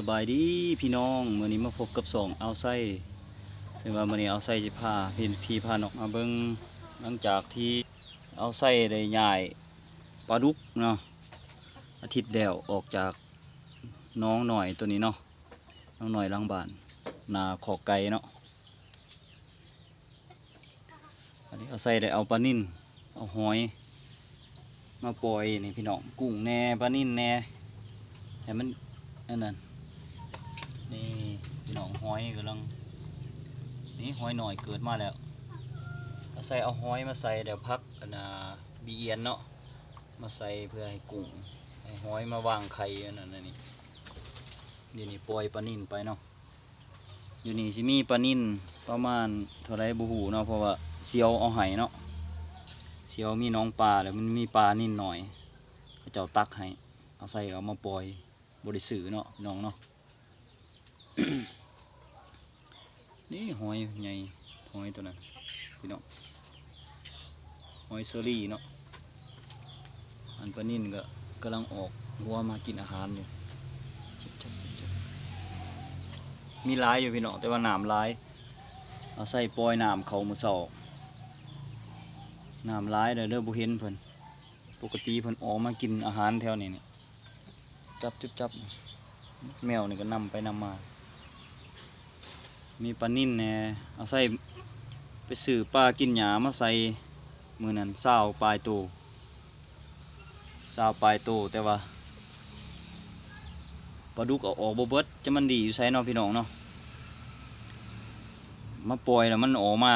สบายดีพี่น้องเมื้อนี้มาพบกับสองเอาไส้ซึ่งว่ามื้อนี้เอาไส้สิพาพี่พี่พาน้องมาเบิ่งหลังจากที่เอาไส้ได้ย้ายปลาดุกเนาะอาทิตย์แล้วออกจากน้องหน่อยตัวนี้เนาะน้องหน่อยหลังบานนาขอกไก่เนาะอันนี้เอาไส้ได้เอาปลานิ่นเอาหอย มาปล่อยนี่พี่น้องกุ้งแน่ปลานิ่นแน่ให้มันนั่นน่น น้องหอยกำลัง นี่หอยหน่อยเกิดมาแล้วเอาใส่เอาหอยมาใส่เดี๋ยวพักอันนะบีเอียนเนาะมาใส่เพื่อให้กุ้งให้หอยมาวางไข่นนั้นนี่เดี๋ยวนี้ปล่อยปลานิ่นไปเนาะอยู่นี่สิมีปลานิ่นประมาณเท่าไรบูหูเนาะเพราะว่าเสียวเอาไห้เนาะเสียวมีน้องปลาแล้วมันมีปลานิดหน่อยเขาเจ้าตักให้เอาใส่เอามาปล่อยบริสือเนาะน้องเนาะ นี่หอยใหญ่หอยตัวนั้นพี่น้องหอยเซอรี่เนาะอันปนิ่นก็กำลังออกหัวมากินอาหารอยู่มีลายอยู่พี่น้องแต่ว่าหนามลายเอาใส่ปล่อยหนามเขามือสอกน้ำร้ายเด้อเด้อบ่เห็นเพิ่นปกติเพิ่นออกมากินอาหารแถวนี้นี่จับจุบจับแมวนี่ก็นำไปนำมา มีปลานิ่นแหน่เอาใส่ไปซื้อปลากินหญ้ามาใส่มือนั้นเศร้าปลายโตเศร้าปลายโตแต่ว่าปลาดุกเอาออกบเบิดจะมันดีอยู่ไสเนาะพี่น้องเนาะมาปล่อยแล้วมันออกมา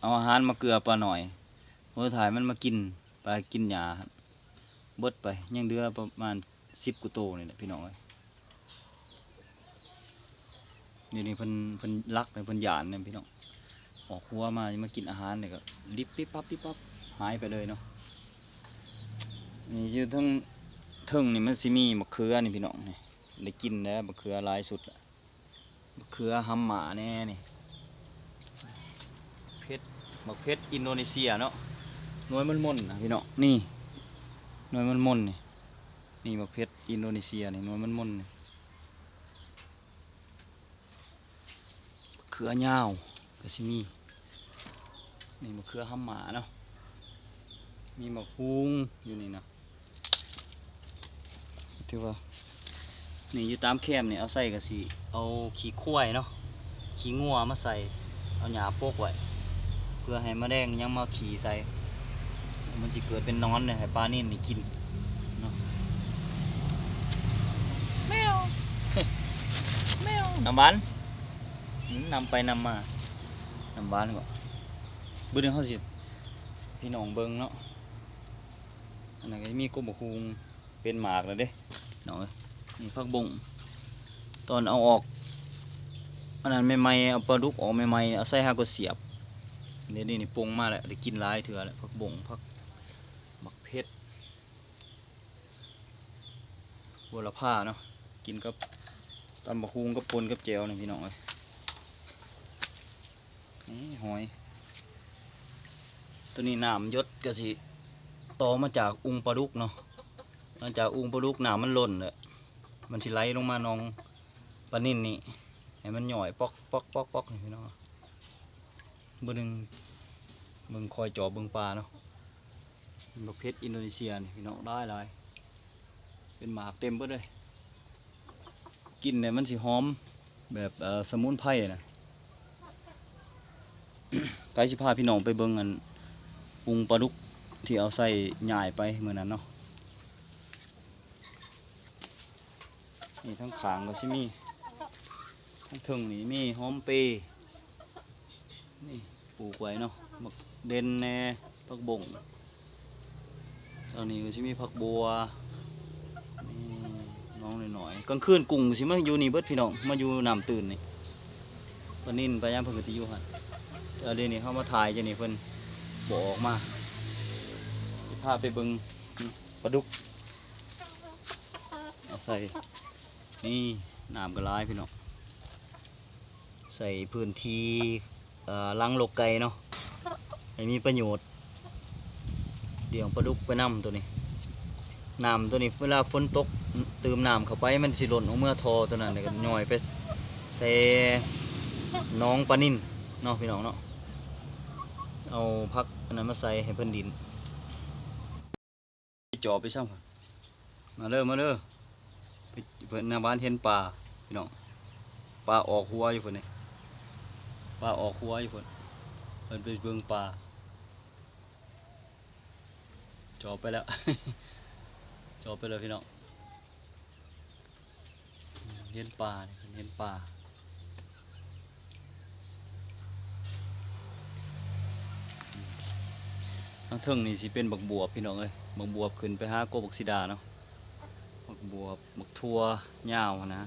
เอาอาหารมาเกลือปลาหน่อยเมื่อถ่ายมันมากินไปกินหญ้าครับเบิดไปยังเหลือประมาณสิบกุโตนี่แหละพี่น้องเอ้ย นี่นี่เพิ่นเพิ่นรักเลยเพิ่นหยานเนี่ยพี่น้องออกหัวมามากินอาหารเนี่ยก็ลิบปิ๊บปั๊บปิ๊บปั๊บหายไปเลยเนาะนี่อยู่ทั้งเทิงนี่มันสิมีมะเขือนี่พี่น้องนี่ได้กินแล้วมะเขือหลายสุดละมะเขือหำหมาแน่นี่เพชรมะเพชรอินโดนีเซียเนาะหน่วยมันมนนะพี่น้องนี่หน่วยมันมนนี่นี่มะเพชรอินโดนีเซียนี่หน่วยมันมนนี่ เขือยาวก็สิมีนี่มะเขือห้ำหมาเนาะมีมะฮุงอยู่นี่นะถือว่านี่อยู่ตามแคมป์นี่ยเอาใส่ก็สิเอาขี้ควายเนาะขี้งัวมาใส่เอาหญ้าโปกไว้เพื่อให้แมลงยังมาขี่ใส่มันจะเกิดเป็นนอนเนี่ยให้ปลานิ่นนี่กินเนาะแมวแมวน้ำหวาน นำไปนำมานำหวานก็เบื้องเขาสิพี่น้องเบิ้งเนาะอันนั้นก็มีกบคุงเป็นหมากแล้วเด้เนาะนี่พักบงตอนเอาออกอันนั้นใหม่ๆเอาปลาดุกออกใหม่ๆเอาใส่หากดเสียบเดี๋ยวนี้นี่ปรุงมาแล้วได้กินหลายเถื่อแล้วพักบงพักหมักเพชรบัวละผ้าเนาะกินกับตำบักฮุงกับปนกับแจวนี่พี่น้องเอ้ย นี่หอย ตัวนี้น้ำยศก็สิต่อมาจากอุงปลาดุกเนาะหลังจากอุงปลาดุกน้ำมันหล่นเลยมันสิไหลลงมาหนองปลานิ่นนี่ให้มันหน่อยปอกปอกปอกปอกนี่พี่น้องเบิ่งเบิ่งคอยจ่อเบิ่งปลาเนาะเป็นประเภทอินโดนีเซียนี่พี่น้องได้หลายเป็นหมากเต็มเบิดเลย กินเนี่ยมันสิหอมแบบสมุนไพรนะ ไปสิพาพี่น้องไปเบิ่งอันปรุงปลาดุกที่เอาใส่หย่ายไปเมื่อนั้นเนาะนี่ทั้งขางก็สิมีทั้งถึงนี่มีหอมเปยนี่ปลูกไว้เนาะบักเด่นแน่ผักบงตอนนี้ก็สิมีผักบัวนี่น้องหน่อยๆกลางคืนกุ้งสิมาอยู่นี่เบิดพี่น้องมาอยู่น้ำตื่นนี่ปนินปลาย่างเพิ่นก็สิอยู่หั่น แต่เดี๋ยวนี้เฮามาถ่ายจังนี่เพิ่นบออกมาพาไปเบิงปลาดุกเอาใส่ นี่น้ำก็หลาพี่น้องใส่พื้นที่เอ่อลังลกไก่เนาะให้มีประโยชน์เลี้ยงปลาดุกไปนำตัวนี้น้ำตัวนี้เวลาฝนตกเติมน้ำเข้าไปมันสิหล่นออกเมื่อทอตัวนั้นแล้วก็ย่อยไปใส่น้องปลานิ่นเนาะพี่น้องเนาะ เอาพักอันนั้นมาใส่ให้เพิ่นดินจอไปช่างมาเด้อมมาเด้อไปเพิ่นนาบ้านเห็นปลาพี่น้องปลาออกหัวอยู่เพิ่นนี่ปลาออกหัวอยู่เพิ่นเพิ่นไปเบิ่งปลาจอไปแล้วจบไปเลยพี่น้องเห็นป่าเนี่ยเห็นป่า ทั้งเทิงนี่สิเป็นบักบวบพี่น้องเอ้ยบักบวบขึ้นไปหาโกบักซิดาเนาะบักบวบบักทั่วยาวนะ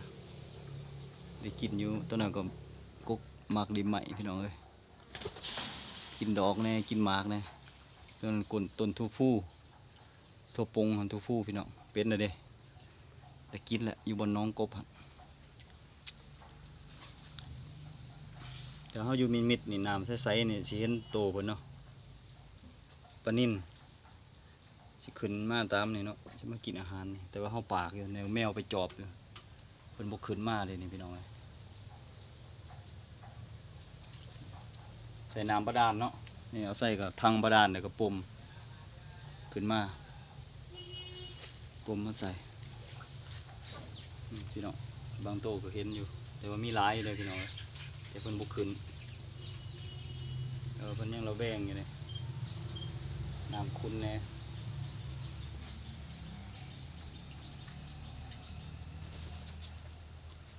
ได้กินอยู่ตัวนั้นก็กุกหมากริมใหม่พี่น้องเอ้ยกินดอกแน่กินหมากแน่ต้นกลต้นทูผู้ทั่วปงหันทั่วผู้พี่น้องเป็นเลยเด้แต่กินแหละอยู่บนน้องกบหันแต่เขาอยู่มิดมิดนี่น้ำใสๆนี่สิเห็นโตเพิ่นเนาะ ปลานิ่นสิขึ้นมาตามนี่เนาะสิมากินอาหารนี่แต่ว่าเขาปากอยู่แนวแมวไปจอบอยู่เพิ่นบ่ขึ้นมาเลยนี่พี่น้องใส่น้ำบาดาลเนาะนี่เอาใส่กับทังบาดาลแล้วก็ปุ่มขึ้นมากลมมาใส่พี่น้องบางโตก็เห็นอยู่ แต่ว่ามีหลายอยู่เลยพี่น้องแต่เพิ่นบุกขึ้นเออเพิ่นยังเระแวงอยู่เลย น้ำคุณแน่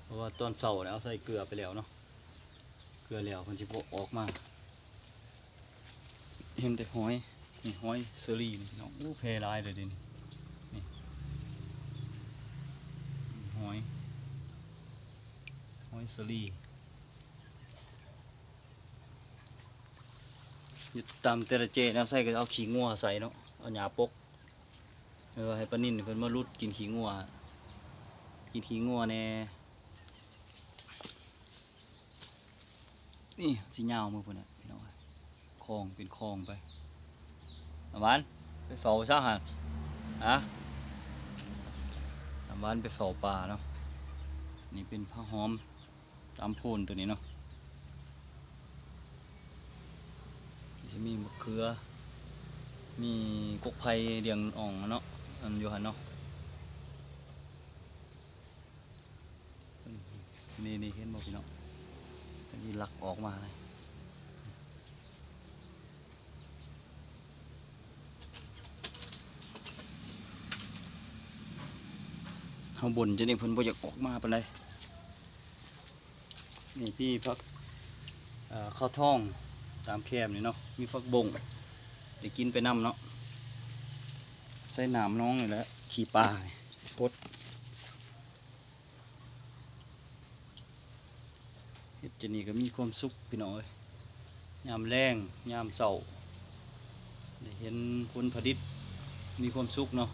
เพราะว่าตอนเสาร์เนี่ยเอาใส่เกลือไปแล้วเนาะ เกลือแล้วเพิ่นสิบ่ออกมา เห็นแต่หอย นี่หอยเซอรี่นี่พี่น้องอู้เพหลายเลยเดินี่หอย หอยสลีอ ยู่ตามเตระเจนะใส่ก็เอาขี้งัวใส่เนาะเอาหญ้าปกเออให้ปนินเพิ่นมารุดกินขี้งัวกินขี้งัวแน่นี่สิยาวมือพุ่นน่ะพี่น้องเอ้ยคลองเป็นคลองไปอาบ้านไปเฝ้าซะหั่นฮะตามบ้านไปเฝ้าป่าเนาะนี่เป็นผ้าหอมตามโพนตัวนี้เนาะ จะมีมะเขือ มีกกไผ่เดียงอ่องเนาะ อันอยู่หันเนาะ นี่นี่เห็นบ่พี่น้องอันนี้ลักออกมาเลยข้างบนจะนี่เพิ่นบ่อยากออกมาปานใดนี่พี่พักข้าวท่อง ตามแคมนี่เนาะ มีพักบงได้กินไปน้ำเนาะ ใส่น้ำน้องนี่แหละขี่ปลานี่พดเฮ็ดจะนี่ก็มีความสุขพี่น้องเอ้ยยามแรงยามเศร้าได้เห็นผลผลิตมีความสุขเนาะ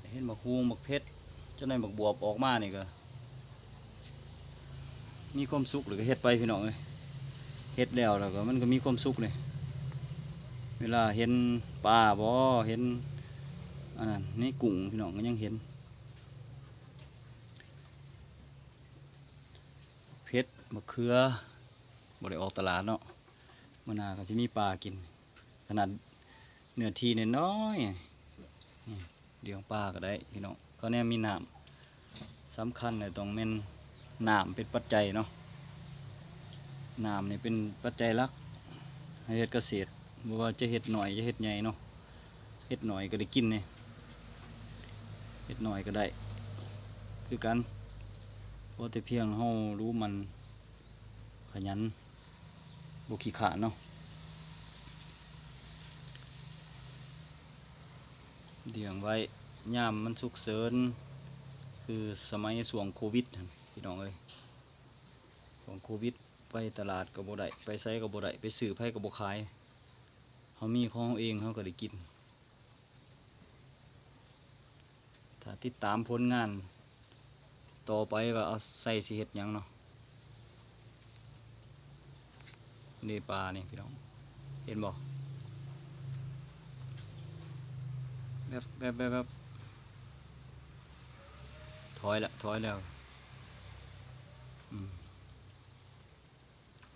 ได้เห็นบักฮวงบักเพชรเจ้าในบักบวบออกมานี่ก็มีความสุขหรือก็เฮ็ดไปพี่น้องเอ้ย เฮ็ดแล้วแล้วก็มันก็มีความสุขเลยเวลาเห็นปลาบ่เห็นอันนั้นนี่กุ้งพี่น้องก็ยังเห็นเพชรมะเขือบ่ได้ออกตลาดเนาะมื้อหน้าก็สิมีปลากิน ขนาดเนื้อที่น้อยๆนี่เลี้ยงปลาก็ได้พี่น้องก็แน่มีน้ำสำคัญเลยต้องแม่นน้ำเป็นปัจจัยเนาะ น้ำนี่เป็นปัจจัยหลักให้เฮ็ดเกษตรบ่ว่าจะเฮ็ดหน่อยจะเฮ็ดใหญ่เนาะเฮ็ดหน่อยก็ได้กินเนี่ยเฮ็ดหน่อยก็ได้ คือกันเพราะแต่เพียงเฮารู้มันขยันบ่ขี้ขาเนาะเลี้ยงไว้ยามมันสุกเสริญ คือสมัยส่วงโควิดพี่น้องเอ้ยส่วงโควิด ไปตลาดก็บ่ได้ไปไสก็บ่ได้ไปซื้อไผก็บ่ขายเฮามีของเองเฮาก็ได้กิน ถ้าติดตามผลงาน ต่อไปว่าเอาใส่สิเฮ็ดยังเนาะนี่ปลานี่พี่น้อง เห็นบ่แบบแบบแบบแบบถอยละถอยแล้ว อืม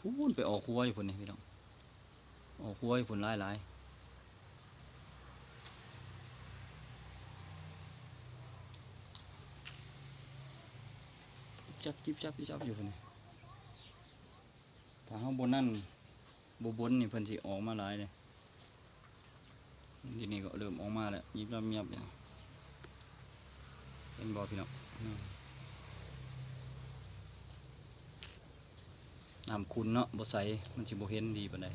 พูนไปออกครัวอยู่พุ่นนี่พี่น้องออกครัวอยู่พุ่นหลายหลายจับจิบจับจิบจับอยู่พุ่นนี่ถ้าข้างบนนั่นบบนนี่เพิ่นสิออกมาหลายเลยทีนี้ก็เริ่มออกมาแล้วยิบยับยับเนี่ยเห็นบ่พี่น้อง อืมน้ำคุณเนาะบ่ใสมันสิบ่เห็นดีปานใด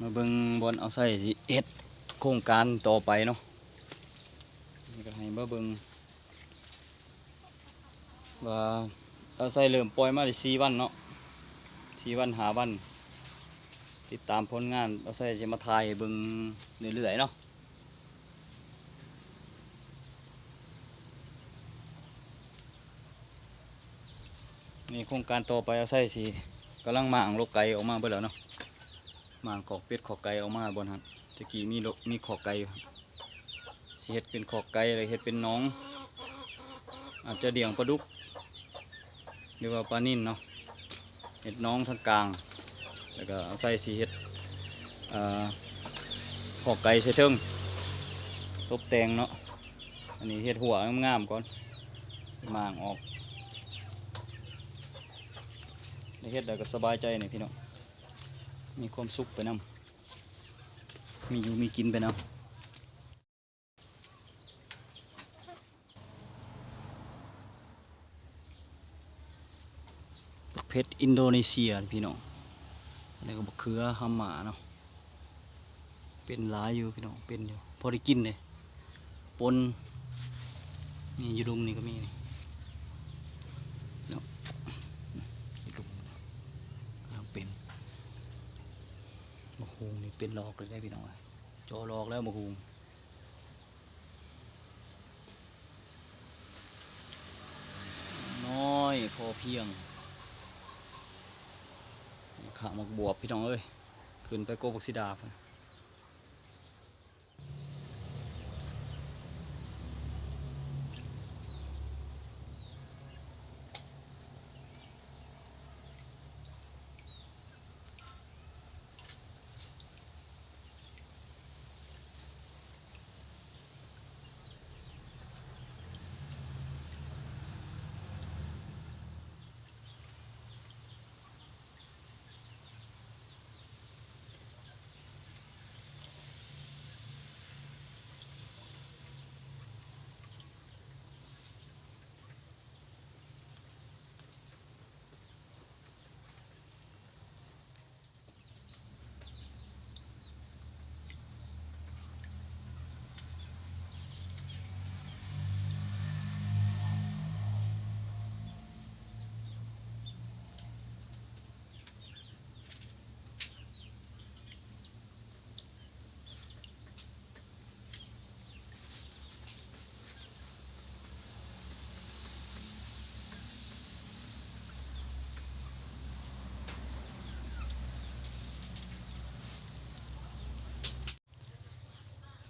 มาเบิ่งบอนเอาใส่สิเฮ็ดโครงการต่อไปเนาะนี่ก็ให้มาเบิ่งว่าเอาใส่เริ่มปล่อยมาได้4วันเนาะ4วัน5วัน ติดตามผลงานเอาใส่สิมาถ่ายเบิ่งเรื่อยๆเนาะ นี่โครงการต่อไปเอาใส่สีกำลังมาอ่างลกไก่ออกมาเบิดแล้วเนาะมางขอกเป็ดขอกไก่ออกมาบนหันตะกี้มีลกมีขอกไก่อยู่สิเฮ็ดเป็นขอกไก่อะไรเฮ็ดเป็นน้อง อาจจะเดี่ยงปลาดุกหรือว่าปลานิ่นเนาะเฮ็ดน้องทางกลาง แล้วก็เอาใส่สีเฮ็ดอ่าขอกไก่ใส่เทิงตบแต่งเนาะอันนี้เฮ็ดหัวงามๆก่อนมางออก ได้เฮ็ดแล้วก็สบายใจนี่พี่น้องมีความสุขไปนํมีอยู่มีกินไปนํบักเพชรอินโดนีเซียพี่น้องอันนี้ก็บักเขือฮัมหมาเนาะเป็นหลายอยู่พี่น้องเป็นอยู่พอได้กินเลยปนนี่อยูรุมนี่ก็มีนี่เนาะอีกลุม กำลังเป็น คุงนี่เป็นหลอกเลยได้พี่น้องเอ้ยจอหลอกแล้วมะฮุงน้อยพอเพียงขามักบวบพี่น้องเอ้ยขึ้นไปโกบักซิดา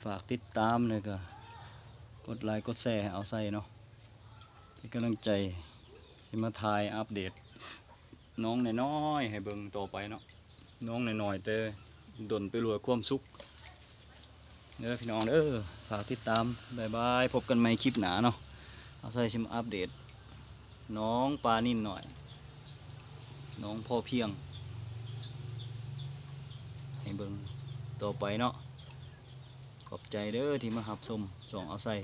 ฝากติดตามเลยก็กดไลค์กดแชร์เอาใส่เนาะเป็นกำลังใจที่มาถ่ายอัปเดต น้องน้อยๆให้เบิ่งต่อไปเนาะน้องน้อยๆแต่ดนไปรวยความสุขเด้อพี่น้องเด้อฝากติดตามบายบายพบกันใหม่คลิปหนาเนาะเอาใส่ชิมอัปเดต น้องปลานิ่นหน่อย น้องพ่อเพียง ให้เบิ่งต่อไปเนาะ ขอบใจเด้อที่มาหับชมส่องเอาใส่